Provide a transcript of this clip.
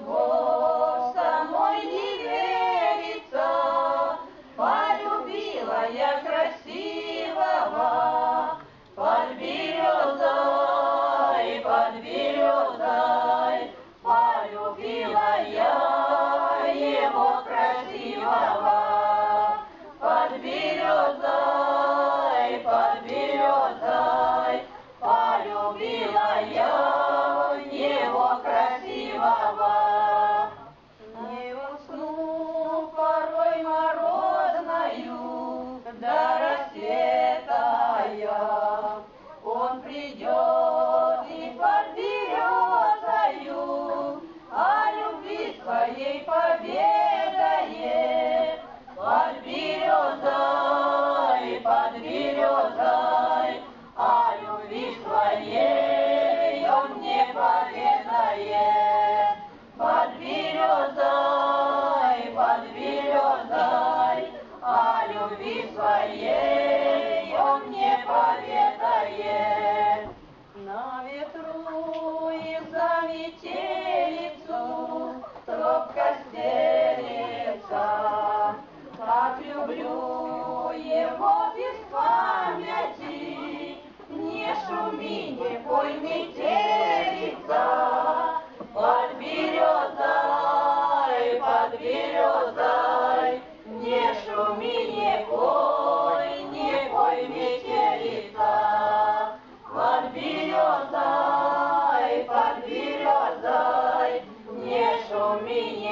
любовь самой не верится. Полюбила я красивого под березой, под березой. твоей победою, под березой, под березой, а любви твоей он не поведает. Под березой, под березой, а любви своей он не поведает. его без памяти. Не шуми, не пой, метелица, под березой. Не шуми,